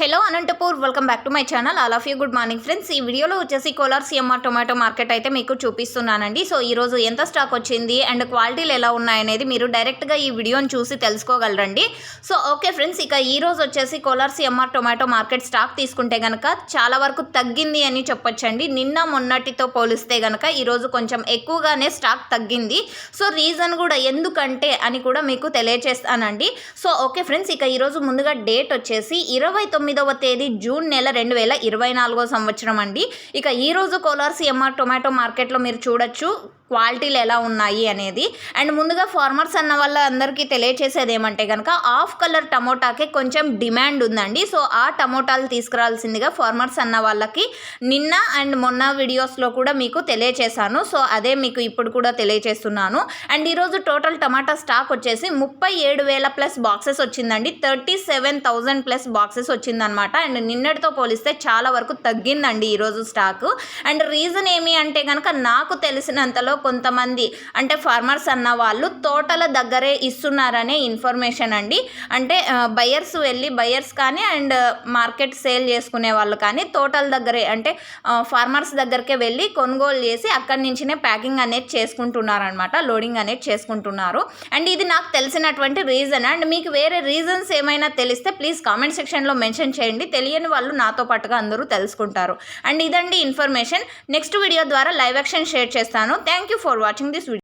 Hello Anantapur welcome back to my channel. All of you good morning friends. ఈ వీడియోలో వచ్చేసి Kolar CMR tomato market అయితే మీకు చూపిస్తున్నానండి. సో ఈరోజు ఎంత స్టాక్ వచ్చింది అండ్ క్వాలిటీలు ఎలా ఉన్నాయనేది మీరు డైరెక్ట్గా ఈ వీడియోని చూసి తెలుసుకోగలరండి. సో ఓకే ఫ్రెండ్స్ ఇక ఈరోజు వచ్చేసి Kolar CMR tomato market stock తీసుకుంటే కనుక చాలా వరకు తగ్గింది అని చెప్పొచ్చండి. నిన్న మొన్నటితో పోలిస్తే కనుక ఈరోజు కొంచెం ఎక్కువగానే స్టాక్ తగ్గింది. సో రీజన్ కూడా ఎందుకంటే అని కూడా మీకు తెలియజేస్తానండి సో ఓకే ఫ్రెండ్స్ ఇక ఈరోజు ముందుగా డేట్ వచ్చేసి ఇరవై తొమ్మిదవ తేదీ జూన్ నెల రెండు వేల ఇరవై నాలుగో సంవత్సరం అండి. ఇక ఈరోజు కోలార్ సిఎంఆర్ టొమాటో మార్కెట్లో మీరు చూడొచ్చు క్వాలిటీలు ఎలా ఉన్నాయి అనేది. అండ్ ముందుగా ఫార్మర్స్ అన్న వాళ్ళ అందరికీ తెలియచేసేది ఏమంటే కనుక ఆఫ్ కలర్ టమోటాకే కొంచెం డిమాండ్ ఉందండి. సో ఆ టమోటాలు తీసుకురాల్సిందిగా ఫార్మర్స్ అన్న వాళ్ళకి నిన్న అండ్ మొన్న వీడియోస్లో కూడా మీకు తెలియచేశాను. సో అదే మీకు ఇప్పుడు కూడా తెలియచేస్తున్నాను. అండ్ ఈరోజు టోటల్ టమాటా స్టాక్ వచ్చేసి ముప్పై ఏడు వేల ప్లస్ బాక్సెస్ వచ్చిందండి. Thirty seven thousand plus boxes వచ్చింది. వచ్చిందనమాట. అండ్ నిన్నటితో పోలిస్తే చాలా వరకు తగ్గిందండి ఈరోజు స్టాక్. అండ్ రీజన్ ఏమి అంటే కనుక నాకు తెలిసినంతలో కొంతమంది అంటే ఫార్మర్స్ అన్న వాళ్ళు తోటల దగ్గరే ఇస్తున్నారనే ఇన్ఫర్మేషన్ అండి. అంటే బయర్స్ వెళ్ళి బయర్స్ కానీ అండ్ మార్కెట్ సేల్ చేసుకునే వాళ్ళు కానీ తోటల దగ్గరే అంటే ఫార్మర్స్ దగ్గరకే వెళ్ళి కొనుగోలు చేసి అక్కడి నుంచినే ప్యాకింగ్ అనేది చేసుకుంటున్నారు అనమాట లోడింగ్ అనేది చేసుకుంటున్నారు. అండ్ ఇది నాకు తెలిసినటువంటి రీజన్. అండ్ మీకు వేరే రీజన్స్ ఏమైనా తెలిస్తే ప్లీజ్ కామెంట్ సెక్షన్లో మెన్షన్ మెన్షన్ చేయండి. తెలియని వాళ్ళు నాతో పాటుగా అందరూ తెలుసుకుంటారు. అండ్ ఇదండి ఇన్ఫర్మేషన్. నెక్స్ట్ వీడియో ద్వారా లైవ్ యాక్షన్ షేర్ చేస్తాను. Thank you for watching this video.